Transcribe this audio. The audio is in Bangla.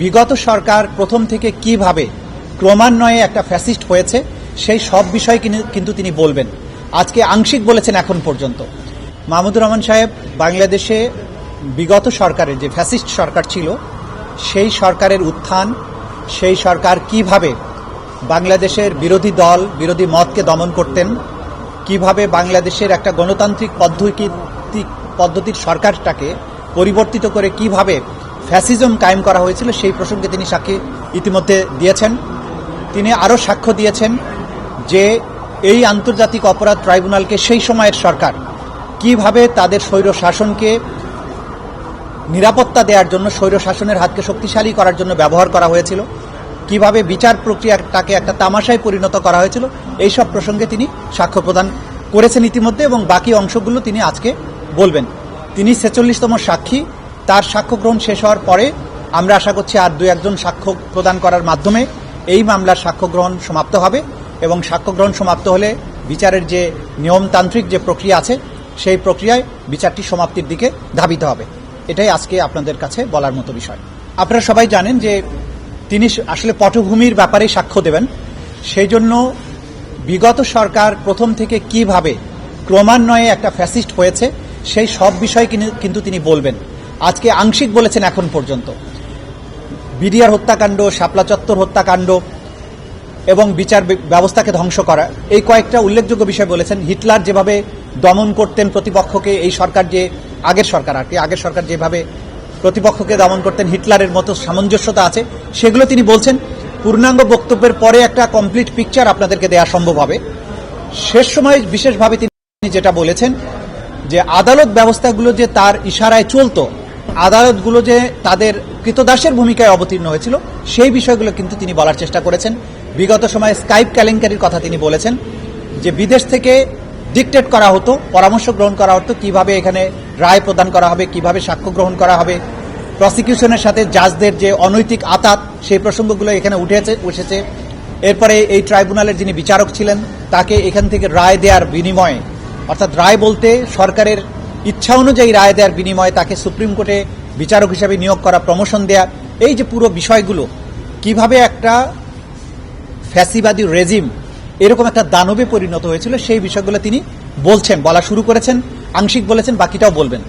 বিগত সরকার প্রথম থেকে কীভাবে ক্রমান্বয়ে একটা ফ্যাসিস্ট হয়েছে, সেই সব বিষয় কিনি- কিন্তু তিনি বলবেন। আজকে আংশিক বলেছেন এখন পর্যন্ত। মাহমুদুর রহমান সাহেব, বাংলাদেশে বিগত সরকারের যে ফ্যাসিস্ট সরকার ছিল, সেই সরকারের উত্থান, সেই সরকার কীভাবে বাংলাদেশের বিরোধী দল, বিরোধী মতকে দমন করতেন, কীভাবে বাংলাদেশের একটা গণতান্ত্রিক পদ্ধতি পদ্ধতির সরকারটাকে পরিবর্তিত করে কীভাবে ফ্যাসিজম কায়েম করা হয়েছিল, সেই প্রসঙ্গে তিনি সাক্ষী ইতিমধ্যে দিয়েছেন। তিনি আরও সাক্ষ্য দিয়েছেন যে এই আন্তর্জাতিক অপরাধ ট্রাইব্যুনালকে সেই সময়ের সরকার কীভাবে তাদের স্বৈর শাসনকে নিরাপত্তা দেওয়ার জন্য স্বৈর শাসনের হাতকে শক্তিশালী করার জন্য ব্যবহার করা হয়েছিল, কীভাবে বিচার প্রক্রিয়াটাকে একটা তামাশায় পরিণত করা হয়েছিল, এই সব প্রসঙ্গে তিনি সাক্ষ্য প্রদান করেছেন ইতিমধ্যে এবং বাকি অংশগুলো তিনি আজকে বলবেন। তিনি ছেচল্লিশতম সাক্ষী তার সাক্ষ্য গ্রহণ শেষ হওয়ার পরে আমরা আশা করছি আর দু একজন সাক্ষ্য প্রদান করার মাধ্যমে এই মামলার সাক্ষ্য গ্রহণ সমাপ্ত হবে এবং সাক্ষ্য গ্রহণ সমাপ্ত হলে বিচারের যে নিয়মতান্ত্রিক যে প্রক্রিয়া আছে, সেই প্রক্রিয়ায় বিচারটি সমাপ্তির দিকে ধাবিত হবে। এটাই আজকে আপনাদের কাছে বলার মতো বিষয়। আপনারা সবাই জানেন যে তিনি আসলে পটভূমির ব্যাপারে সাক্ষ্য দেবেন। সেই জন্য বিগত সরকার প্রথম থেকে কীভাবে ক্রমান্বয়ে একটা ফ্যাসিস্ট হয়েছে, সেই সব বিষয় কিন্তু তিনি বলবেন। আজকে আংশিক বলেছেন এখন পর্যন্ত। বিডিআর হত্যাকাণ্ড, শাপলা চত্বর হত্যাকাণ্ড এবং বিচার ব্যবস্থাকে ধ্বংস করা, এই কয়েকটা উল্লেখযোগ্য বিষয় বলেছেন। হিটলার যেভাবে দমন করতেন প্রতিপক্ষকে, এই সরকার যে, আগের সরকার আর কি, আগের সরকার যেভাবে প্রতিপক্ষকে দমন করতেন, হিটলারের মতো সামঞ্জস্যতা আছে, সেগুলো তিনি বলছেন। পূর্ণাঙ্গ বক্তব্যের পরে একটা কমপ্লিট পিকচার আপনাদেরকে দেওয়া সম্ভব হবে। শেষ সময় বিশেষভাবে তিনি যেটা বলেছেন যে, আদালত ব্যবস্থাগুলো যে তার ইশারায় চলতো আদালতগুলো যে তাদের কৃতদাসের ভূমিকায় অবতীর্ণ হয়েছিল, সেই বিষয়গুলো কিন্তু তিনি বলার চেষ্টা করেছেন। বিগত সময়ে স্কাইপ কেলেঙ্কারির কথা তিনি বলেছেন যে বিদেশ থেকে ডিকটেট করা হতো, পরামর্শ গ্রহণ করা হতো কীভাবে এখানে রায় প্রদান করা হবে, কীভাবে সাক্ষ্য গ্রহণ করা হবে। প্রসিকিউশনের সাথে জাজদের যে অনৈতিক আতাত, সেই প্রসঙ্গগুলো এখানে উঠেছে উঠেছে। এরপরে এই ট্রাইব্যুনালের যিনি বিচারক ছিলেন, তাকে এখান থেকে রায় দেওয়ার বিনিময়ে, অর্থাৎ রায় বলতে সরকারের ইচ্ছা অনুযায়ী রায় দেওয়ার বিনিময়ে তাকে সুপ্রিম কোর্টে বিচারক হিসাবে নিয়োগ করা প্রমোশন দেয়া, এই যে পুরো বিষয়গুলো, কীভাবে একটা ফ্যাসিবাদী রেজিম এরকম একটা দানবে পরিণত হয়েছিল, সেই বিষয়গুলো তিনি বলছেন, বলা শুরু করেছেন, আংশিক বলেছেন, বাকিটাও বলবেন।